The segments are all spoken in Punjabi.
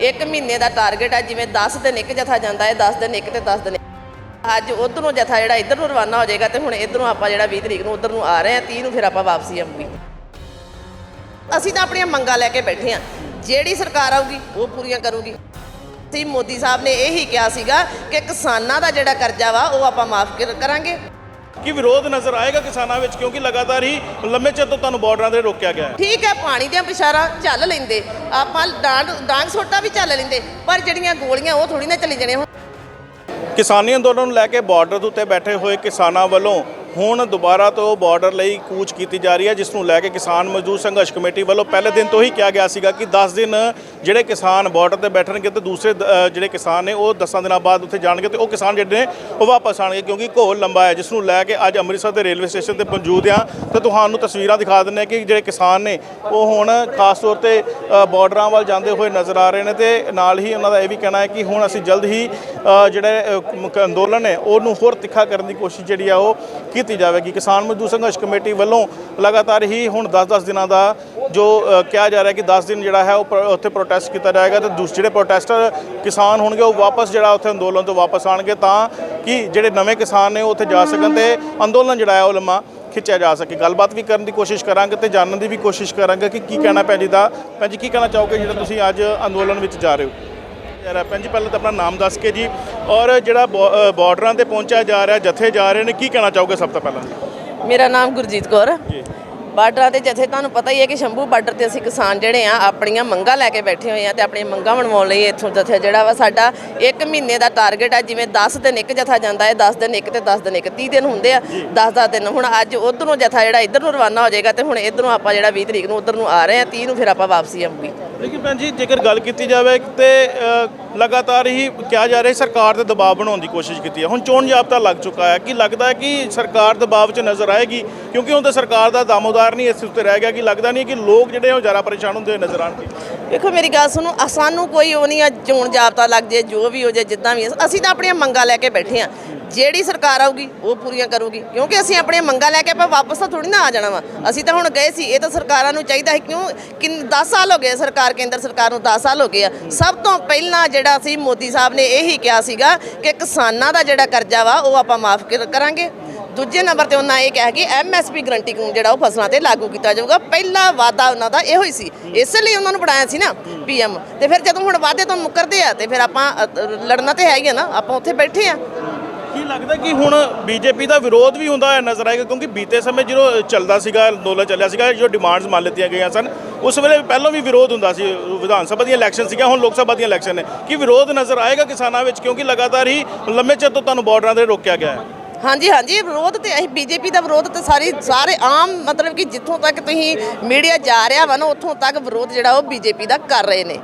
ਇੱਕ ਮਹੀਨੇ ਦਾ ਟਾਰਗੇਟ ਆ, ਜਿਵੇਂ 10 ਦਿਨ ਇੱਕ ਜਥਾ ਜਾਂਦਾ ਹੈ 10 ਦਿਨ ਇੱਕ ਤੇ 10 ਦਿਨ ਅੱਜ ਉਧਰੋਂ ਜਥਾ ਜਿਹੜਾ ਇੱਧਰ ਨੂੰ ਰਵਾਨਾ ਹੋ ਜਾਏਗਾ ਤੇ ਹੁਣ ਇਧਰੋਂ ਆਪਾਂ ਜਿਹੜਾ 20 ਤਰੀਕ ਨੂੰ ਉਧਰ ਨੂੰ ਆ ਰਹੇ ਹਾਂ 30 ਨੂੰ ਫਿਰ ਆਪਾਂ ਵਾਪਸੀ ਆਉਂਗੀ ਅਸੀਂ ਤਾਂ ਆਪਣੀਆਂ ਮੰਗਾਂ ਲੈ ਕੇ ਬੈਠੇ ਹਾਂ। ਜਿਹੜੀ ਸਰਕਾਰ ਆਊਗੀ, ਉਹ ਪੂਰੀਆਂ ਕਰੂਗੀ। ਸੀ ਮੋਦੀ ਸਾਹਿਬ ਨੇ ਇਹੀ ਕਿਹਾ ਸੀਗਾ ਕਿ ਕਿਸਾਨਾਂ ਦਾ ਜਿਹੜਾ ਕਰਜ਼ਾ ਵਾ, ਉਹ ਆਪਾਂ ਮਾਫ ਕਰਾਂਗੇ। ਕੀ ਵਿਰੋਧ ਨਜ਼ਰ ਆਏਗਾ ਕਿਸਾਨਾਂ ਵਿੱਚ ਕਿਉਂਕਿ ਲਗਾਤਾਰ ਹੀ ਲੰਮੇ ਚਿਰ ਤੋਂ ਤੁਹਾਨੂੰ ਬਾਰਡਰਾਂ ਤੇ ਰੋਕਿਆ ਗਿਆ ਹੈ। ਠੀਕ ਹੈ ਪਾਣੀ ਦੀਆਂ ਪਿਸ਼ਾਰਾਂ ਚੱਲ ਲੈਂਦੇ। ਆਪਾਂ ਡਾਂਗ ਡਾਂਗ ਸੋਟਾ ਵੀ ਚੱਲ ਲੈਂਦੇ ਪਰ ਜਿਹੜੀਆਂ ਗੋਲੀਆਂ ਉਹ ਥੋੜੀ ਨਾ ਚੱਲੀ ਜਾਣੀਆਂ। ਹੁਣ ਕਿਸਾਨੀ ਅੰਦੋਲਨ ਨੂੰ ਲੈ ਕੇ ਬਾਰਡਰ ਦੇ ਉੱਤੇ ਬੈਠੇ ਹੋਏ ਕਿਸਾਨਾਂ ਵੱਲੋਂ ਹੁਣ ਦੁਬਾਰਾ ਤੋਂ ਬਾਰਡਰ ਲਈ ਕੂਚ ਕੀਤੀ ਜਾ ਰਹੀ ਹੈ ਜਿਸ ਨੂੰ ਲੈ ਕੇ ਕਿਸਾਨ ਮਜ਼ਦੂਰ ਸੰਘਰਸ਼ ਕਮੇਟੀ ਵੱਲੋਂ ਪਹਿਲੇ ਦਿਨ ਤੋਂ ਹੀ ਕਿਹਾ ਗਿਆ ਸੀਗਾ ਕਿ 10 ਦਿਨ ਜਿਹੜੇ ਕਿਸਾਨ ਬਾਰਡਰ ਤੇ ਬੈਠਣਗੇ ਤੇ ਦੂਸਰੇ ਜਿਹੜੇ ਕਿਸਾਨ ਨੇ ਉਹ 10 ਦਿਨਾਂ ਬਾਅਦ ਉੱਥੇ ਜਾਣਗੇ ਤੇ ਉਹ ਕਿਸਾਨ ਜਿਹੜੇ ਨੇ ਉਹ ਵਾਪਸ ਆਣਗੇ ਕਿਉਂਕਿ ਘੋਲ ਲੰਬਾ ਹੈ ਜਿਸ ਨੂੰ ਲੈ ਕੇ ਅੱਜ ਅੰਮ੍ਰਿਤਸਰ ਦੇ ਰੇਲਵੇ ਸਟੇਸ਼ਨ ਤੇ ਮੌਜੂਦ ਆ ਤੇ ਤੁਹਾਨੂੰ ਤਸਵੀਰਾਂ ਦਿਖਾ ਦਿੰਦੇ ਹਾਂ ਕਿ ਜਿਹੜੇ ਕਿਸਾਨ ਨੇ ਉਹ ਹੁਣ ਖਾਸ ਤੌਰ ਤੇ ਅ, ਬਾਰਡਰਾਂ ਵੱਲ ਜਾਂਦੇ ਹੋਏ ਨਜ਼ਰ ਆ ਰਹੇ ਨੇ ਤੇ ਨਾਲ ਹੀ ਉਹਨਾਂ ਦਾ ਇਹ ਵੀ ਕਹਿਣਾ ਹੈ ਕਿ ਹੁਣ ਅਸੀਂ ਜਲਦ ਹੀ ਜਿਹੜੇ ਅੰਦੋਲਨ ਹੈ ਉਹਨੂੰ ਹੋਰ ਤਿੱਖਾ ਕਰਨ ਦੀ ਕੋਸ਼ਿਸ਼ ਜਿਹੜੀ ਆ ਉਹ ਕਿ ਕੀਤੀ ਜਾਵੇਗੀ ਕਿਸਾਨ ਮਜ਼ਦੂਰ ਸੰਘਰਸ਼ ਕਮੇਟੀ ਵੱਲੋਂ ਲਗਾਤਾਰ ਹੀ ਹੁਣ 10-10 ਦਿਨਾਂ ਦਾ ਜੋ ਕਿਹਾ ਜਾ ਰਿਹਾ ਕਿ 10 ਦਿਨ ਜਿਹੜਾ ਹੈ ਉਹ ਪ੍ਰ- ਉੱਥੇ ਪ੍ਰੋਟੈਸਟ ਕੀਤਾ ਜਾਏਗਾ ਤੇ ਦੂਸਰੇ ਜਿਹੜੇ ਪ੍ਰੋਟੈਸਟਰ ਕਿਸਾਨ ਹੋਣਗੇ ਉਹ ਵਾਪਸ ਜਿਹੜਾ ਉੱਥੇ ਅੰਦੋਲਨ ਤੋਂ ਵਾਪਸ ਆਣਗੇ ਤਾਂ ਕਿ ਜਿਹੜੇ ਨਵੇਂ ਕਿਸਾਨ ਨੇ ਉਹ ਉੱਥੇ ਜਾ ਸਕਣ ਤੇ ਅੰਦੋਲਨ ਜਿਹੜਾ ਹੈ ਉਹ ਲੰਮਾ ਖਿੱਚਿਆ ਜਾ ਸਕੇ। ਗੱਲਬਾਤ ਵੀ ਕਰਨ ਦੀ ਕੋਸ਼ਿਸ਼ ਕਰਾਂਗੇ ਤੇ ਜਾਣਨ ਦੀ ਵੀ ਕੋਸ਼ਿਸ਼ ਕਰਾਂਗੇ ਕਿ ਕੀ ਕਹਿਣਾ ਭੈਣ ਜੀ ਦਾ। ਭੈਣ ਜੀ, ਕੀ ਕਹਿਣਾ ਚਾਹੋਗੇ ਜਿਹੜਾ ਤੁਸੀਂ ਅੱਜ ਅੰਦੋਲਨ ਵਿੱਚ ਜਾ ਰਹੇ ਹੋ? ਯਾਰ ਭੈਣ ਜੀ, ਪਹਿਲਾਂ ਤਾਂ ਆਪਣਾ ਨਾਮ ਦੱਸ ਕੇ ਜੀ। ਔਰ ਜਿਹੜਾ ਬਾਰਡਰਾਂ ਤੇ ਪਹੁੰਚਿਆ ਜਾ ਰਿਹਾ ਜਥੇ ਜਾ ਰਹੇ ਨੇ ਕੀ ਕਹਿਣਾ ਚਾਹੋਗੇ ਸਭ ਤੋਂ ਪਹਿਲਾਂ? ਮੇਰਾ ਨਾਮ ਗੁਰਜੀਤ ਕੌਰ। ਜੀ। ਬਾਰਡਰਾਂ ਤੇ ਜਥੇ ਤੁਹਾਨੂੰ ਪਤਾ ਹੀ ਹੈ ਕਿ ਸ਼ੰਭੂ ਬਾਰਡਰ ਤੇ ਅਸੀਂ ਕਿਸਾਨ ਜਿਹੜੇ ਆ ਆਪਣੀਆਂ ਮੰਗਾਂ ਲੈ ਕੇ ਬੈਠੇ ਹੋਏ ਆ ਤੇ ਆਪਣੀਆਂ ਮੰਗਾਂ ਮਨਵਾਉਣ ਲਈ ਇੱਥੋਂ ਜਥੇ ਜਿਹੜਾ ਵਾ ਸਾਡਾ ਇੱਕ ਮਹੀਨੇ ਦਾ ਟਾਰਗੇਟ ਆ ਜਿਵੇਂ 10 ਦਿਨ ਇੱਕ ਜਥਾ ਜਾਂਦਾ ਹੈ 10 ਦਿਨ ਇੱਕ ਤੇ 10 ਦਿਨ ਇੱਕ 30 ਦਿਨ ਹੁੰਦੇ ਆ 10 10 ਦਿਨ। ਹੁਣ ਅੱਜ ਉਧਰੋਂ ਜਥਾ ਜਿਹੜਾ ਇੱਧਰ ਨੂੰ ਰਵਾਨਾ ਹੋ ਜਾਏਗਾ ਤੇ ਹੁਣ ਇਧਰੋਂ ਆਪਾਂ ਜਿਹੜਾ 20 ਤਰੀਕ ਨੂੰ ਉਧਰ ਨੂੰ ਆ ਰਹੇ ਹਾਂ 30 ਨੂੰ ਫਿਰ ਆਪਾਂ ਵਾਪਸੀ ਆਉਂਗੀ ਲੇਕਿਨ ਭੈਣ ਜੀ ਜੇਕਰ ਗੱਲ ਕੀਤੀ ਜਾਵੇ ਤੇ ਲਗਾਤਾਰ ਹੀ ਕਿਹਾ ਜਾ ਰਿਹਾ ਸਰਕਾਰ ਤੇ ਦਬਾਅ ਬਣਾਉਣ ਦੀ ਕੋਸ਼ਿਸ਼ ਕੀਤੀ ਹੈ। ਹੁਣ ਚੋਣ ਜਾਬਤਾ ਲੱਗ ਚੁੱਕਾ ਹੈ। ਕਿ ਲੱਗਦਾ ਹੈ ਕਿ ਸਰਕਾਰ ਦਬਾਅ 'ਚ ਨਜ਼ਰ ਆਏਗੀ? ਕਿਉਂਕਿ ਹੁਣ ਤਾਂ ਸਰਕਾਰ ਦਾ ਦਾਮੋਦਾਰ ਨਹੀਂ ਇਸ ਉੱਤੇ ਰਹਿ ਗਿਆ। ਕਿ ਲੱਗਦਾ ਨਹੀਂ ਕਿ ਲੋਕ ਜਿਹੜੇ ਉਹ ਜ਼ਿਆਦਾ ਪਰੇਸ਼ਾਨ ਹੁੰਦੇ ਹੋਏ ਨਜ਼ਰ ਆਣਗੇ ਵੇਖੋ ਮੇਰੀ ਗੱਲ ਸੁਣੋ। ਅ- ਸਾਨੂੰ ਕੋਈ ਉਹ ਨਹੀਂ ਆ, ਚੋਣ ਜਾਬਤਾ ਲੱਗ ਜੇ, ਜੋ ਵੀ ਹੋ ਜੇ, ਜਿੱਦਾਂ ਵੀ ਅਸੀਂ ਤਾਂ ਆਪਣੀਆਂ ਮੰਗਾਂ ਲੈ ਕੇ ਬੈਠੇ ਆ ਜਿਹੜੀ ਸਰਕਾਰ ਆਊਗੀ, ਉਹ ਪੂਰੀਆਂ ਕਰੂਗੀ। ਕਿਉਂਕਿ ਅਸੀਂ ਆਪਣੀਆਂ ਮੰਗਾਂ ਲੈ ਕੇ ਆਪਾਂ ਵਾਪਸ ਤਾਂ ਥੋੜੀ ਨਾ ਆ ਜਾਣਾ ਵਾ। ਅਸੀਂ ਤਾਂ ਹੁਣ ਗਏ ਸੀ, ਇਹ ਤਾਂ ਸਰਕਾਰਾਂ ਨੂੰ ਚਾਹੀਦਾ ਹੈ ਕਿਉਂ? ਕਿ 10 ਸਾਲ ਹੋ ਗਏ ਸਰਕਾਰ, ਕੇਂਦਰ ਸਰਕਾਰ ਨੂੰ 10 ਸਾਲ ਹੋ ਗਏ ਆ। ਸਭ ਤੋਂ ਪਹਿਲਾਂ ਜਿਹੜਾ ਸੀ ਮੋਦੀ ਸਾਹਿਬ ਨੇ ਇਹੀ ਕਿਹਾ ਸੀਗਾ ਕਿ ਕਿਸਾਨਾਂ ਦਾ ਜਿਹੜਾ ਕਰਜ਼ਾ ਵਾ, ਉਹ ਆਪਾਂ ਮਾਫ ਕਰਾਂਗੇ। ਦੂਜੇ ਨੰਬਰ ਤੇ ਉਹਨਾਂ ਇਹ ਕਿਹਾ ਕਿ ਐਮਐਸਪੀ ਗਰੰਟੀ ਕਾਨੂੰਨ ਜਿਹੜਾ ਉਹ ਫਸਲਾਂ ਤੇ ਲਾਗੂ ਕੀਤਾ ਜਾਊਗਾ। ਪਹਿਲਾ ਵਾਅਦਾ ਉਹਨਾਂ ਦਾ ਇਹੋ ਹੀ ਸੀ। ਇਸ ਲਈ ਉਹਨਾਂ ਨੂੰ ਬਣਾਇਆ ਸੀ ਨਾ ਪੀਐਮ ਤੇ ਫਿਰ ਜਦੋਂ ਹੁਣ ਵਾਅਦੇ ਤੋਂ ਮੁੱਕਰਦੇ ਆ, ਤੇ ਫਿਰ ਆਪਾਂ ਲੜਨਾ ਤੇ ਹੈ ਹੀ ਆ ਨਾ, ਆਪਾਂ ਉੱਥੇ ਬੈਠੇ ਆ। ਕੀ ਲੱਗਦਾ ਕਿ ਹੁਣ ਬੀਜੇਪੀ ਦਾ ਵਿਰੋਧ ਵੀ ਹੁੰਦਾ ਨਜ਼ਰ ਆਏਗਾ? ਕਿਉਂਕਿ ਬੀਤੇ ਸਮੇਂ ਜਦੋਂ ਚੱਲਦਾ ਸੀਗਾ, ਅੰਦੋਲਨ ਚੱਲਿਆ ਸੀਗਾ, ਜੋ ਡਿਮਾਂਡਸ ਮੰਨ ਲਿੱਤੀਆਂ ਗਈਆਂ ਸਨ, ਉਸ ਵੇਲੇ ਪਹਿਲਾਂ ਵੀ ਵਿਰੋਧ ਹੁੰਦਾ ਸੀ ਵਿਧਾਨ ਸਭਾ ਦੀਆਂ ਇਲੈਕਸ਼ਨ ਸੀਗਾ ਹੁਣ ਲੋਕ ਸਭਾ ਦੀਆਂ ਇਲੈਕਸ਼ਨ ਨੇ। ਕੀ ਵਿਰੋਧ ਨਜ਼ਰ ਆਏਗਾ ਕਿਸਾਨਾਂ ਵਿੱਚ? ਕਿਉਂਕਿ ਲਗਾਤਾਰ ਹੀ ਲੰਮੇ ਚਿਰ ਤੋਂ ਤੁਹਾਨੂੰ ਬਾਰਡਰਾਂ ਤੇ ਰੋਕਿਆ ਗਿਆ ਹੈ। ਹਾਂਜੀ ਹਾਂਜੀ ਵਿਰੋਧ ਤੇ ਅਸੀਂ ਬੀਜੇਪੀ ਦਾ ਵਿਰੋਧ ਤੇ ਸਾਰੀ ਸਾਰੇ ਆਮ ਮਤਲਬ ਕਿ ਜਿੱਥੋਂ ਤੱਕ ਤੁਸੀਂ ਮੀਡੀਆ ਜਾ ਰਿਹਾ ਵਾ ਨਾ ਉੱਥੋਂ ਤੱਕ ਵਿਰੋਧ ਜਿਹੜਾ ਉਹ ਬੀਜੇਪੀ ਦਾ ਕਰ ਰਹੇ ਨੇ।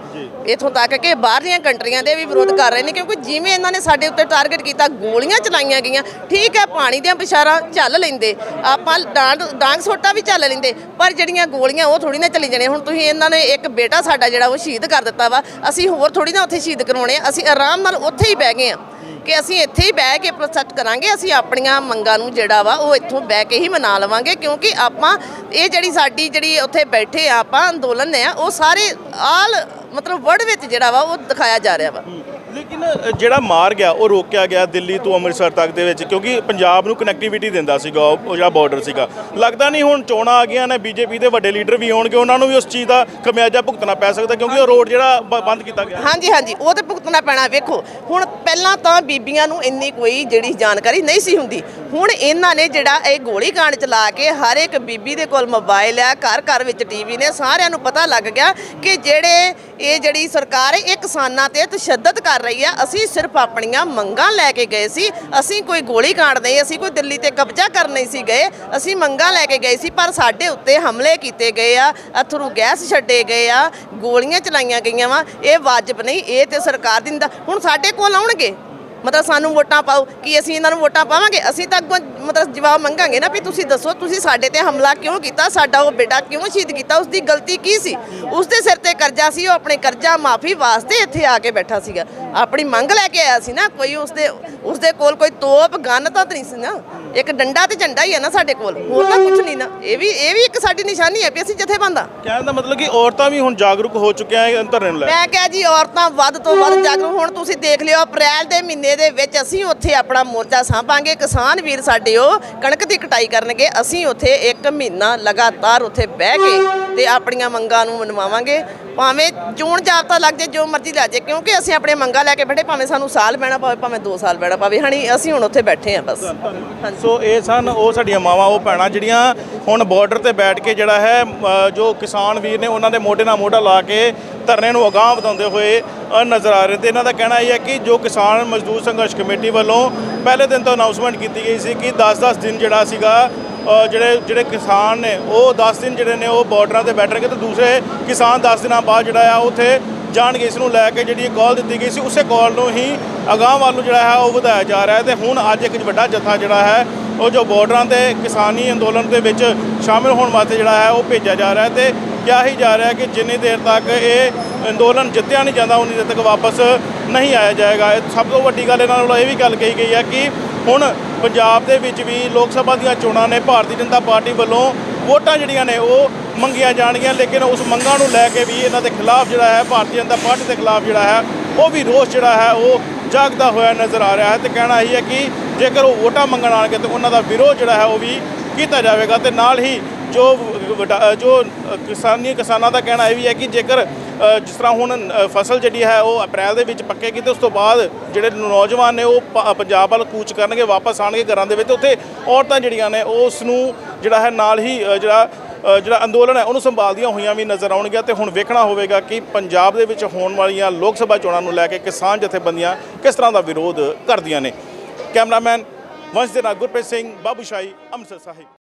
ਇੱਥੋਂ ਤੱਕ ਕਿ ਬਾਹਰਲੀਆਂ ਕੰਟਰੀਆਂ ਦੇ ਵੀ ਵਿਰੋਧ ਕਰ ਰਹੇ ਨੇ ਕਿਉਂਕਿ ਜਿਵੇਂ ਇਹਨਾਂ ਨੇ ਸਾਡੇ ਉੱਤੇ ਟਾਰਗੇਟ ਕੀਤਾ ਗੋਲੀਆਂ ਚਲਾਈਆਂ ਗਈਆਂ ਠੀਕ ਹੈ ਪਾਣੀ ਦੀਆਂ ਪਿਸ਼ਾਰਾਂ ਚੱਲ ਲੈਂਦੇ ਆਪਾਂ ਡਾਂਗ ਡਾਂਗ ਸੋਟਾ ਵੀ ਚੱਲ ਲੈਂਦੇ ਪਰ ਜਿਹੜੀਆਂ ਗੋਲੀਆਂ ਉਹ ਥੋੜੀ ਨਾ ਚੱਲੀ ਜਾਣੀਆਂ। ਹੁਣ ਤੁਸੀਂ ਇਹਨਾਂ ਨੇ ਇੱਕ ਬੇਟਾ ਸਾਡਾ ਜਿਹੜਾ ਉਹ ਸ਼ਹੀਦ ਕਰ ਦਿੱਤਾ ਵਾ ਅਸੀਂ ਹੋਰ ਥੋੜੀ ਨਾ ਉੱਥੇ ਸ਼ਹੀਦ ਕਰਾਉਣੇ ਆ ਅਸੀਂ ਆਰਾਮ ਨਾਲ ਉੱਥੇ ਹੀ ਬਹਿ ਗਏ ਆ। ਕਿ ਅਸੀਂ ਇੱਥੇ ਹੀ ਬਹਿ ਕੇ ਪ੍ਰੋਸੈਸਟ ਕਰਾਂਗੇ, ਅਸੀਂ ਆਪਣੀਆਂ ਮੰਗਾਂ ਨੂੰ ਜਿਹੜਾ ਵਾ ਉਹ ਇੱਥੋਂ ਬਹਿ ਕੇ ਹੀ ਮਨਾ ਲਵਾਂਗੇ, ਕਿਉਂਕਿ ਆਪਾਂ ਇਹ ਜਿਹੜੀ ਸਾਡੀ ਜਿਹੜੀ ਉੱਥੇ ਬੈਠੇ ਆ, ਆਪਾਂ ਅੰਦੋਲਨ ਆ, ਉਹ ਸਾਰੇ ਆਲ ਮਤਲਬ ਵਰਡ ਵਿੱਚ ਜਿਹੜਾ ਵਾ ਉਹ ਦਿਖਾਇਆ ਜਾ ਰਿਹਾ ਵਾ। ਲੇਕਿਨ ਜਿਹੜਾ ਮਾਰ ਗਿਆ, ਉਹ ਰੋਕਿਆ ਗਿਆ ਦਿੱਲੀ ਤੋਂ ਅੰਮ੍ਰਿਤਸਰ ਤੱਕ ਦੇ ਵਿੱਚ, ਕਿਉਂਕਿ ਪੰਜਾਬ ਨੂੰ ਕਨੈਕਟੀਵਿਟੀ ਦਿੰਦਾ ਸੀਗਾ, ਉਹ ਜਿਹੜਾ ਬਾਰਡਰ ਸੀਗਾ। ਲੱਗਦਾ ਨਹੀਂ ਹੁਣ ਚੋਣਾਂ ਆ ਗਈਆਂ ਨੇ, ਬੀਜੇਪੀ ਦੇ ਵੱਡੇ ਲੀਡਰ ਵੀ ਆਉਣਗੇ ਉਹਨਾਂ ਨੂੰ ਵੀ ਉਸ ਚੀਜ਼ ਦਾ ਖਮਿਆਜਾ ਭੁਗਤਣਾ ਪੈ ਸਕਦਾ, ਕਿਉਂਕਿ ਉਹ ਰੋਡ ਜਿਹੜਾ ਬੰਦ ਕੀਤਾ ਗਿਆ। ਹਾਂਜੀ ਹਾਂਜੀ, ਉਹ ਤੇ ਭੁਗਤਣਾ ਪੈਣਾ, ਵੇਖੋ। ਹੁਣ ਪਹਿਲਾਂ ਤਾਂ ਬੀਬੀਆਂ ਨੂੰ ਇੰਨੀ ਕੋਈ ਜਿਹੜੀ ਜਾਣਕਾਰੀ ਨਹੀਂ ਸੀ ਹੁੰਦੀ। ਹੁਣ ਇਹਨਾਂ ਨੇ ਜਿਹੜਾ ਇਹ ਗੋਲੀ ਕਾਂਡ ਚਲਾ ਕੇ ਹਰ ਇੱਕ ਬੀਬੀ ਦੇ ਕੋਲ ਮੋਬਾਈਲ ਆ, ਘਰ ਘਰ ਵਿੱਚ ਟੀਵੀ ਨੇ, ਸਾਰਿਆਂ ਨੂੰ ਪਤਾ ਲੱਗ ਗਿਆ ਕਿ ਜਿਹੜੇ ਇਹ ਜਿਹੜੀ ਸਰਕਾਰ ਹੈ, ਇਹ ਕਿਸਾਨਾਂ ਤੇ ਤਸ਼ੱਦਦ ਕਰ ਰਹੀ ਆ। ਅਸੀਂ ਸਿਰਫ ਆਪਣੀਆਂ ਮੰਗਾਂ ਲੈ ਕੇ ਗਏ ਸੀ। ਅਸੀਂ ਕੋਈ ਗੋਲੀ ਕਾਂਡ ਨਹੀਂ, ਅਸੀਂ ਕੋਈ ਦਿੱਲੀ ਤੇ ਕਬਜ਼ਾ ਕਰਨ ਨਹੀਂ ਸੀ ਗਏ। ਅਸੀਂ ਮੰਗਾਂ ਲੈ ਕੇ ਗਏ ਸੀ, ਪਰ ਸਾਡੇ ਉੱਤੇ ਹਮਲੇ ਕੀਤੇ ਗਏ ਆ। ਅਥਰੂ ਗੈਸ ਛੱਡੇ ਗਏ ਆ, ਗੋਲੀਆਂ ਚਲਾਈਆਂ ਗਈਆਂ ਵਾ। ਇਹ ਵਾਜਬ ਨਹੀਂ, ਇਹ ਤੇ ਸਰਕਾਰ ਦਿੰਦਾ ਹੁਣ ਸਾਡੇ ਕੋਲ ਆਉਣਗੇ। ਮਤਲਬ ਸਾਨੂੰ ਵੋਟਾਂ ਪਾਓ, ਕਿ ਅਸੀਂ ਇਹਨਾਂ ਨੂੰ ਵੋਟਾਂ ਪਾਵਾਂਗੇ? ਅਸੀਂ ਤਾਂ ਅੱਗੋਂ ਮਤਲਬ ਜਵਾਬ ਮੰਗਾਂਗੇ ਨਾ ਵੀ ਤੁਸੀਂ ਦੱਸੋ ਤੁਸੀਂ ਸਾਡੇ ਤੇ ਹਮਲਾ ਕਿਉਂ ਕੀਤਾ? ਸਾਡਾ ਉਹ ਬੇਟਾ ਕਿਉਂ ਸ਼ਹੀਦ ਕੀਤਾ? ਉਸ ਦੀ ਗਲਤੀ ਕੀ ਸੀ? ਉਸ ਦੇ ਸਿਰ ਤੇ ਕਰਜ਼ਾ ਸੀ ਉਹ ਆਪਣੇ ਕਰਜ਼ਾ ਮਾਫੀ ਵਾਸਤੇ ਇੱਥੇ ਆ ਕੇ ਬੈਠਾ ਸੀਗਾ। ਆਪਣੀ ਮੰਗ ਲੈ ਕੇ ਆਇਆ ਸੀ ਨਾ ਕੋਈ ਉਸ ਦੇ ਉਸ ਦੇ ਕੋਲ ਕੋਈ ਤੋਪ ਗਨ ਤਾਂ ਨਹੀਂ ਸੀ ਨਾ। ਇੱਕ ਡੰਡਾ ਤੇ ਝੰਡਾ ਹੀ ਹੈ ਨਾ ਸਾਡੇ ਕੋਲ ਹੋਰ ਤਾਂ ਕੁਝ ਨਹੀਂ ਨਾ। ਇਹ ਵੀ ਇਹ ਵੀ ਇੱਕ ਸਾਡੀ ਨਿਸ਼ਾਨੀ ਹੈ ਵੀ ਅਸੀਂ ਜਥੇਬੰਦਾ ਕਹਿਣ ਦਾ ਮਤਲਬ ਕਿ ਔਰਤਾਂ ਵੀ ਹੁਣ ਜਾਗਰੂਕ ਹੋ ਚੁੱਕੀਆਂ ਹੈ ਧਰਨੇ ਨੂੰ ਲੈ ਕੇ। ਮੈਂ ਕਿਹਾ ਜੀ ਔਰਤਾਂ ਵੱਧ ਤੋਂ ਵੱਧ ਜਾਗਰੂਕ ਹੁਣ। ਤੁਸੀਂ ਦੇਖ ਲਿਓ ਅਪ੍ਰੈਲ ਦੇ ਮਹੀਨੇ ਦੇ ਵਿੱਚ ਅਸੀਂ ਉੱਥੇ ਆਪਣਾ ਮੋਰਚਾ ਸਾਂਭਾਂਗੇ। ਕਿਸਾਨ ਵੀਰ ਸਾਡੇ ਉਹ ਕਣਕ ਦੀ ਕਟਾਈ ਕਰਨਗੇ। ਅਸੀਂ ਉੱਥੇ ਇੱਕ ਮਹੀਨਾ ਲਗਾਤਾਰ ਉੱਥੇ ਬਹਿ ਕੇ ਤੇ ਆਪਣੀਆਂ ਮੰਗਾਂ ਨੂੰ ਮਨਵਾਵਾਂਗੇ। ਭਾਵੇਂ ਚੋਣ ਜਾਬਤਾ ਲੱਗ ਜੇ ਜੋ ਮਰਜ਼ੀ ਲੈ ਜੇ ਕਿਉਂਕਿ ਅਸੀਂ ਆਪਣੀਆਂ ਮੰਗਾਂ ਲੈ ਕੇ ਬੈਠੇ, ਭਾਵੇਂ ਸਾਨੂੰ ਸਾਲ ਬਹਿਣਾ ਪਵੇ, ਭਾਵੇਂ 2 ਸਾਲ ਬਹਿਣਾ ਪਵੇ, ਹਣੀ ਅਸੀਂ ਹੁਣ ਉੱਥੇ ਬੈਠੇ ਹਾਂ ਬਸ। ਸੋ ਇਹ ਸਨ ਉਹ ਸਾਡੀਆਂ ਮਾਵਾਂ, ਉਹ ਭੈਣਾਂ ਜਿਹੜੀਆਂ ਹੁਣ ਬਾਰਡਰ ਤੇ ਬੈਠ ਕੇ ਜਿਹੜਾ ਹੈ ਜੋ ਕਿਸਾਨ ਵੀਰ ਨੇ ਉਹਨਾਂ ਦੇ ਮੋਢੇ ਨਾਲ ਮੋਢਾ ਲਾ ਕੇ ਧਰਨੇ ਨੂੰ ਅਗਾਂਹ ਵਧਾਉਂਦੇ ਹੋਏ ਨਜ਼ਰ ਆ ਰਹੇ ਤੇ ਇਹਨਾਂ ਦਾ ਕਹਿਣਾ ਇਹ ਹੈ ਕਿ ਜੋ ਕਿਸਾਨ ਮਜ਼ਦੂਰ ਸੰਘਰਸ਼ ਕਮੇਟੀ ਵੱਲੋਂ ਪਹਿਲੇ ਦਿਨ ਤੋਂ ਅਨਾਉਂਸਮੈਂਟ ਕੀਤੀ ਗਈ ਸੀ ਕਿ 10-10 ਦਿਨ ਜਿਹੜਾ ਸੀਗਾ ਜਿਹੜੇ ਜਿਹੜੇ ਕਿਸਾਨ ਨੇ, ਉਹ 10 ਦਿਨ ਜਿਹੜੇ ਨੇ ਉਹ ਬਾਰਡਰਾਂ ਤੇ ਬੈਠਣਗੇ ਤੇ ਦੂਸਰੇ ਕਿਸਾਨ 10 ਦਿਨਾਂ ਬਾਅਦ ਜਿਹੜਾ ਆ, ਉੱਥੇ ਜਾਣਗੇ, ਇਸ ਨੂੰ ਲੈ ਕੇ ਜਿਹੜੀ ਕਾਲ ਦਿੱਤੀ ਗਈ ਸੀ, ਉਸੇ ਕਾਲ ਨੂੰ ਹੀ ਅਗਾਂਹ ਵੱਲ ਨੂੰ ਜਿਹੜਾ ਹੈ ਉਹ ਵਧਾਇਆ ਜਾ ਰਿਹਾ ਹੈ ਤੇ ਹੁਣ ਅੱਜ ਇੱਕ ਵੱਡਾ ਜਥਾ ਜਿਹੜਾ ਹੈ, ਉਹ ਜੋ ਬਾਰਡਰਾਂ ਤੇ ਕਿਸਾਨੀ ਅੰਦੋਲਨ ਦੇ ਵਿੱਚ ਸ਼ਾਮਿਲ ਹੋਣ ਵਾਸਤੇ ਜਿਹੜਾ ਹੈ, ਉਹ ਭੇਜਿਆ ਜਾ ਰਿਹਾ ਹੈ ਤੇ ਕਿਹਾ ਹੀ ਜਾ ਰਿਹਾ ਹੈ ਕਿ ਜਿੰਨੀ ਦੇਰ ਤੱਕ ਇਹ ਅੰਦੋਲਨ ਜਿੱਤਿਆ ਨਹੀਂ ਜਾਂਦਾ, ਉਨੀ ਦੇਰ ਤੱਕ ਵਾਪਸ ਨਹੀਂ ਆਇਆ ਜਾਏਗਾ। ਇਹ ਸਭ ਤੋਂ ਵੱਡੀ ਗੱਲ ਇਹਨਾਂ ਨਾਲ ਇਹ ਵੀ ਗੱਲ ਕਹੀ ਗਈ ਹੈ ਕਿ ਹੁਣ ਪੰਜਾਬ ਦੇ ਵਿੱਚ ਵੀ ਲੋਕ ਸਭਾ ਦੀਆਂ ਚੋਣਾਂ ਨੇ, ਭਾਰਤੀ ਜਨਤਾ ਪਾਰਟੀ ਵੱਲੋਂ ਵੋਟਾਂ ਜਿਹੜੀਆਂ ਨੇ ਉਹ ਮੰਗੀਆਂ ਜਾਣਗੀਆਂ, ਲੇਕਿਨ ਉਸ ਮੰਗਾਂ ਨੂੰ ਲੈ ਕੇ ਵੀ ਇਹਨਾਂ ਦੇ ਖਿਲਾਫ ਜਿਹੜਾ ਹੈ, ਭਾਰਤੀ ਜਨਤਾ ਪਾਰਟੀ ਦੇ ਖਿਲਾਫ ਜਿਹੜਾ ਹੈ, ਉਹ ਵੀ ਰੋਸ ਜਿਹੜਾ ਹੈ, ਉਹ ਜਾਗਦਾ ਹੋਇਆ ਨਜ਼ਰ ਆ ਰਿਹਾ ਹੈ ਤੇ ਕਹਿਣਾ ਇਹ ਹੈ ਕਿ ਜੇਕਰ ਉਹ ਵੋਟਾਂ ਮੰਗਣ ਆਣਗੇ ਤਾਂ ਉਹਨਾਂ ਦਾ ਵਿਰੋਧ ਜਿਹੜਾ ਹੈ, ਉਹ ਵੀ ਕੀਤਾ ਜਾਵੇਗਾ ਤੇ ਨਾਲ ਹੀ ਜੋ ਜੋ ਕਿਸਾਨੀ ਕਿਸਾਨਾਂ ਦਾ ਕਹਿਣਾ ਇਹ ਵੀ ਹੈ ਕਿ ਜੇਕਰ ਜਿਸ ਤਰ੍ਹਾਂ ਹੁਣ ਫਸਲ ਜਿਹੜੀ ਹੈ, ਉਹ ਅਪ੍ਰੈਲ ਦੇ ਵਿੱਚ ਪੱਕੇਗੀ ਤੇ ਉਸ ਤੋਂ ਬਾਅਦ ਜਿਹੜੇ ਨੌਜਵਾਨ ਨੇ, ਉਹ ਪੰਜਾਬ ਵੱਲ ਕੂਚ ਕਰਨਗੇ, ਵਾਪਸ ਆਣਗੇ ਘਰਾਂ ਦੇ ਵਿੱਚ। ਉੱਥੇ ਔਰਤਾਂ ਜਿਹੜੀਆਂ ਨੇ ਉਹ ਉਸ ਨੂੰ ਜਿਹੜਾ ਹੈ, ਨਾਲ ਹੀ ਜਿਹੜਾ ਜਿਹੜਾ ਅੰਦੋਲਨ ਹੈ, ਉਹਨੂੰ ਸੰਭਾਲਦੀਆਂ ਹੋਈਆਂ ਵੀ ਨਜ਼ਰ ਆਉਣਗੀਆਂ। ਤੇ ਹੁਣ ਵੇਖਣਾ ਹੋਵੇਗਾ ਕਿ ਪੰਜਾਬ ਦੇ ਵਿੱਚ ਹੋਣ ਵਾਲੀਆਂ ਲੋਕ ਸਭਾ ਚੋਣਾਂ ਨੂੰ ਲੈ ਕੇ ਕਿਸਾਨ ਜਥੇਬੰਦੀਆਂ ਕਿਸ ਤਰ੍ਹਾਂ ਦਾ ਵਿਰੋਧ ਕਰਦੀਆਂ ਨੇ। ਕੈਮਰਾਮੈਨ ਵੰਸ਼ ਦੇ ਨਾਲ ਗੁਰਪ੍ਰੀਤ ਸਿੰਘ ਬਾਬੂਸ਼ਾਹੀ ਅੰਮ੍ਰਿਤਸਰ ਸਾਹਿਬ।